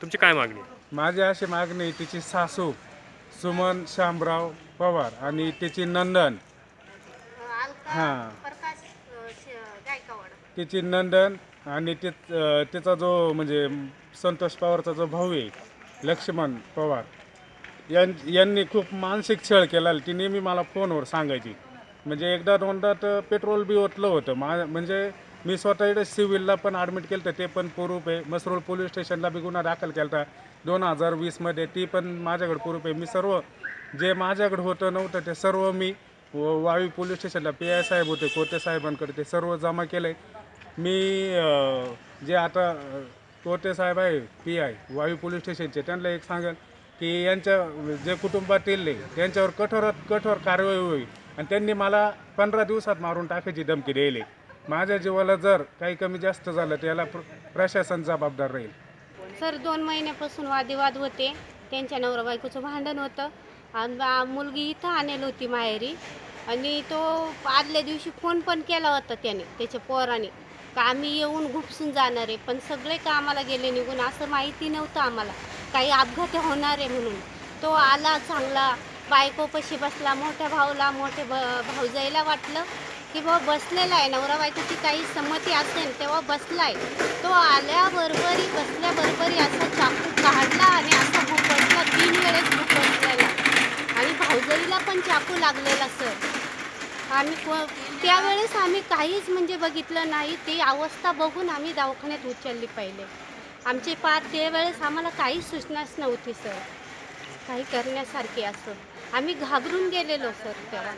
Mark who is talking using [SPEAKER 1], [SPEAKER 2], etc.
[SPEAKER 1] तुमची काय मागणी? आहे?
[SPEAKER 2] माझी अशी मागणी आहे, तिची सासू सुमन श्यामराव पवार आणि तिची नंदन. हां. तिची नंदन आणि ति अं, तिचा जो म्हणजे संतोष पवारचा जो भाऊ आहे लक्ष्मण पवार यां यांनी खूप मानसिक छळ केला. ती नेहमी मला फोनवर सांगायची. म्हणजे एकदा दोनदा तर पेट्रोल बी ओतलं होतं. मा म्हणजे मी स्वतः इकडे सिव्हिलला पण ॲडमिट केलं होतं ते पण पुरूप आहे. मसरूळ पोलीस स्टेशनला बी गुन्हा दाखल केला होता दोन हजार वीसमध्ये ती पण माझ्याकडे पुरूप आहे. मी सर्व जे माझ्याकडे होतं नव्हतं ते सर्व मी व- वावी पोलीस स्टेशनला पी आय साहेब होते कोते साहेबांकडे ते सर्व जमा केले मी जे आता कोते साहेब आहे पी आय वावी पोलीस स्टेशनचे त्यांना एक सांगेल की यांच्या जे कुटुंबातील त्यांच्यावर कठोरात कठोर कारवाई होईल. आणि त्यांनी मला पंधरा दिवसात मारून टाकायची धमकी द्यायली. माझ्या जीवाला जर काही कमी जास्त झालं तर याला प्र प्रशासन जबाबदार राहील.
[SPEAKER 3] सर दोन महिन्यापासून वादिवाद होते. त्यांच्या नवरा बायकोचं भांडण होतं. आणि बा- मुलगी इथं आणेल होती माहेरी. आणि तो आदल्या दिवशी फोन पण केला होता त्याने त्याच्या पोराने. का आम्ही येऊन घुपसून जाणार आहे पण सगळे कामाला गेले निघून. असं माहिती नव्हतं आम्हाला. काही अपघात होणार आहे म्हणून. तो आला चांगला. बायकोपाशी बसला मोठ्या भाऊला मोठे ब भाऊजाईला वाटलं की बाबा बसलेला आहे. नवरा बायकोची काही संमती असेल तेव्हा बसलाय. तो आल्याबरोबरी बसल्याबरोबरी असा चाकू काढला आणि असा भूक तीन वेळेस भूक आणि भाऊजाईला पण चाकू लागलेला सर. आम्ही त्यावेळेस आम्ही काहीच म्हणजे बघितलं नाही. ती अवस्था बघून आम्ही दवाखान्यात उचलली पहिले. आमचे पार त्यावेळेस आम्हाला काही सूचनाच नव्हती सर. काही करण्यासारखी असं. आम्ही घाबरून गेलेलो सर तेव्हा.